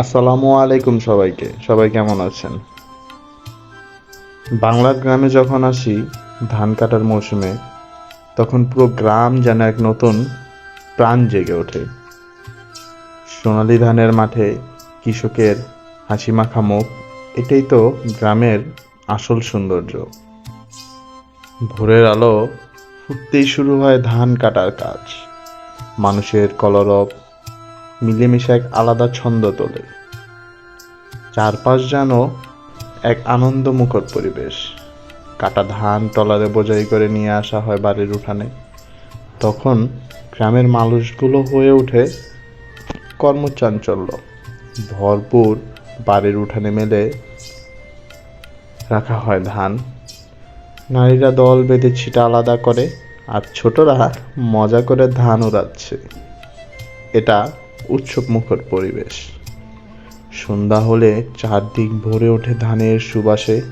আসসালামু আলাইকুম সবাইকে। সবাই কেমন আছেন? বাংলার গ্রামে যখন আসি ধান কাটার মৌসুমে, তখন পুরো গ্রাম যেন এক নতুন প্রাণ জেগে ওঠে। সোনালি ধানের মাঠে কৃষকের হাসি মাখা মুখ, এটাই তো গ্রামের আসল সৌন্দর্য। ভোরের আলো ফুটতেই শুরু হয় ধান কাটার কাজ। মানুষের কলরব মিলেমিশে এক আলাদা ছন্দ তোলে। চারপাশ যেন এক আনন্দমুখর পরিবেশ। কাটা ধান টলারে বোঝাই করে নিয়ে আসা হয় বাড়ির উঠানে। তখন গ্রামের মানুষগুলো হয়ে ওঠে কর্মচাঞ্চল্য। ভরপুর বাড়ির উঠানে মেলে রাখা হয় ধান। নারীরা দল বেঁধে ছিটা আলাদা করে, আর ছোটরা মজা করে ধান উড়াচ্ছে। এটা উৎসব মুখর পরিবেশ। সন্ধ্যা হলে চারদিক ভরে ওঠে ধানের সুবাসে।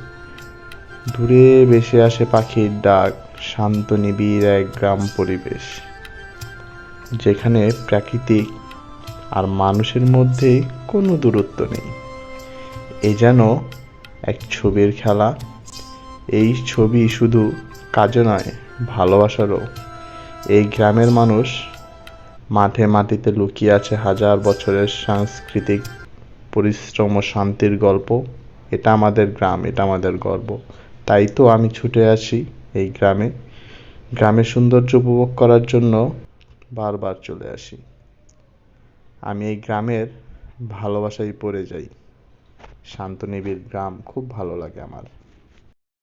দূরে ভেসে আসে পাখির ডাক, শান্ত নিবিড় এক গ্রাম পরিবেশ। যেখানে প্রাকৃতিক আর মানুষের মধ্যে কোনো দূরত্ব নেই। এ যেন এক ছবির খেলা। এই ছবি শুধু কাজে নয়, ভালোবাসারও। এই গ্রামের মানুষ মাঠে মাটিতে লুকিয়ে আছে হাজার বছরের সাংস্কৃতিক পরিশ্রম ও শান্তির গল্প। এটা আমাদের গ্রাম, এটা আমাদের গর্ব। তাই তো আমি ছুটে আসি এই গ্রামে। গ্রামের সৌন্দর্য উপভোগ করার জন্য বারবার চলে আসি। আমি এই গ্রামের ভালোবাসায় পড়ে যাই। শান্ত নিবিড় গ্রাম খুব ভালো লাগে আমার।